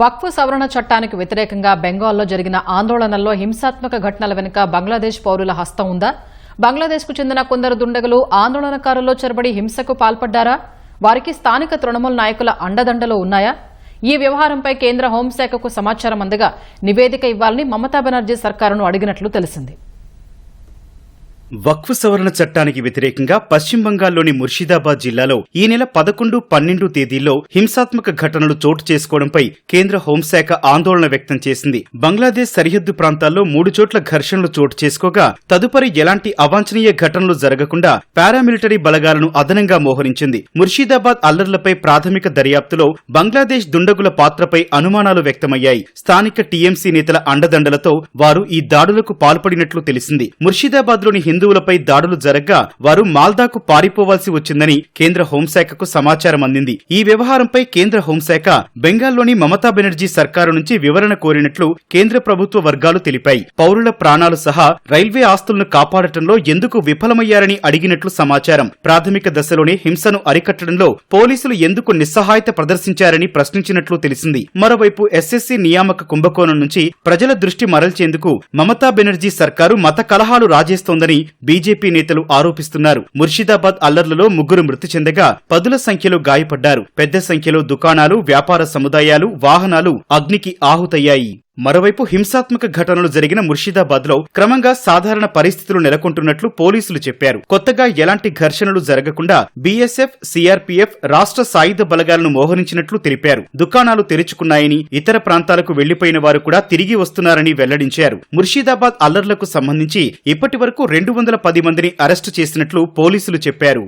వక్ఫ్ సవరణ చట్టానికి వ్యతిరేకంగా బెంగాల్లో జరిగిన ఆందోళనల్లో హింసాత్మక ఘటనల వెనుక బంగ్లాదేశ్ పౌరుల హస్తం ఉందా? బంగ్లాదేశ్కు చెందిన కొందరు దుండగులు ఆందోళనకారుల్లో చొరబడి హింసకు పాల్పడ్డారా? వారికి స్థానిక తృణమూల్ నాయకుల అండదండలు ఉన్నాయా? ఈ వ్యవహారంపై కేంద్ర హోంశాఖకు సమాచారం అందగా నివేదిక ఇవ్వాలని మమతా బెనర్జీ సర్కారును అడిగినట్లు తెలిసింది. వక్ఫ్ సవరణ చట్టానికి వ్యతిరేకంగా పశ్చిమ బంగాల్లోని ముర్షిదాబాద్ జిల్లాలో ఈ నెల పదకొండు పన్నెండు తేదీల్లో హింసాత్మక ఘటనలు చోటు చేసుకోవడంపై కేంద్ర హోంశాఖ ఆందోళన వ్యక్తం చేసింది. బంగ్లాదేశ్ సరిహద్దు ప్రాంతాల్లో మూడు చోట్ల ఘర్షణలు చోటు చేసుకోగా తదుపరి ఎలాంటి అవాంఛనీయ ఘటనలు జరగకుండా పారామిలిటరీ బలగాలను అదనంగా మోహరించింది. ముర్షిదాబాద్ అల్లర్లపై ప్రాథమిక దర్యాప్తులో బంగ్లాదేశ్ దుండగుల పాత్రపై అనుమానాలు వ్యక్తమయ్యాయి. స్థానిక టీఎంసీ నేతల అండదండలతో వారు ఈ దాడులకు పాల్పడినట్లు తెలిసింది. ముర్షిదాబాద్లోని హిందువులపై దాడులు జరగ్గా వారు మాల్దాకు పారిపోవాల్సి వచ్చిందని కేంద్ర హోంశాఖకు సమాచారం అందింది. ఈ వ్యవహారంపై కేంద్ర హోంశాఖ బెంగాల్లోని మమతా బెనర్జీ సర్కారు నుంచి వివరణ కోరినట్లు కేంద్ర ప్రభుత్వ వర్గాలు తెలిపాయి. పౌరుల ప్రాణాలు సహా రైల్వే ఆస్తులను కాపాడటంలో ఎందుకు విఫలమయ్యారని అడిగినట్లు సమాచారం. ప్రాథమిక దశలోనే హింసను అరికట్టడంలో పోలీసులు ఎందుకు నిస్సహాయత ప్రదర్శించారని ప్రశ్నించినట్లు తెలిసింది. మరోవైపు ఎస్ఎస్సీ నియామక కుంభకోణం నుంచి ప్రజల దృష్టి మరల్చేందుకు మమతా బెనర్జీ సర్కారు మత కలహాలు రాజేస్తోందని బీజేపీ నేతలు ఆరోపిస్తున్నారు. ముర్షిదాబాద్ అల్లర్లలో ముగ్గురు మృతి చెందగా పదుల సంఖ్యలో గాయపడ్డారు. పెద్ద సంఖ్యలో దుకాణాలు వ్యాపార సముదాయాలు వాహనాలు అగ్నికి ఆహుతయ్యాయి. మరోవైపు హింసాత్మక ఘటనలు జరిగిన ముర్షిదాబాద్లో క్రమంగా సాధారణ పరిస్థితులు నెలకొంటున్నట్లు పోలీసులు చెప్పారు. కొత్తగా ఎలాంటి ఘర్షణలు జరగకుండా బీఎస్ఎఫ్ సీఆర్పీఎఫ్ రాష్ట్ర సాయుధ బలగాలను మోహరించినట్లు తెలిపారు. దుకాణాలు తెరుచుకున్నాయని ఇతర ప్రాంతాలకు వెళ్ళిపోయిన వారు కూడా తిరిగి వస్తున్నారని వెల్లడించారు. ముర్షిదాబాద్ అల్లర్లకు సంబంధించి ఇప్పటి వరకు రెండు వందల పది మందిని అరెస్టు చేసినట్లు పోలీసులు చెప్పారు.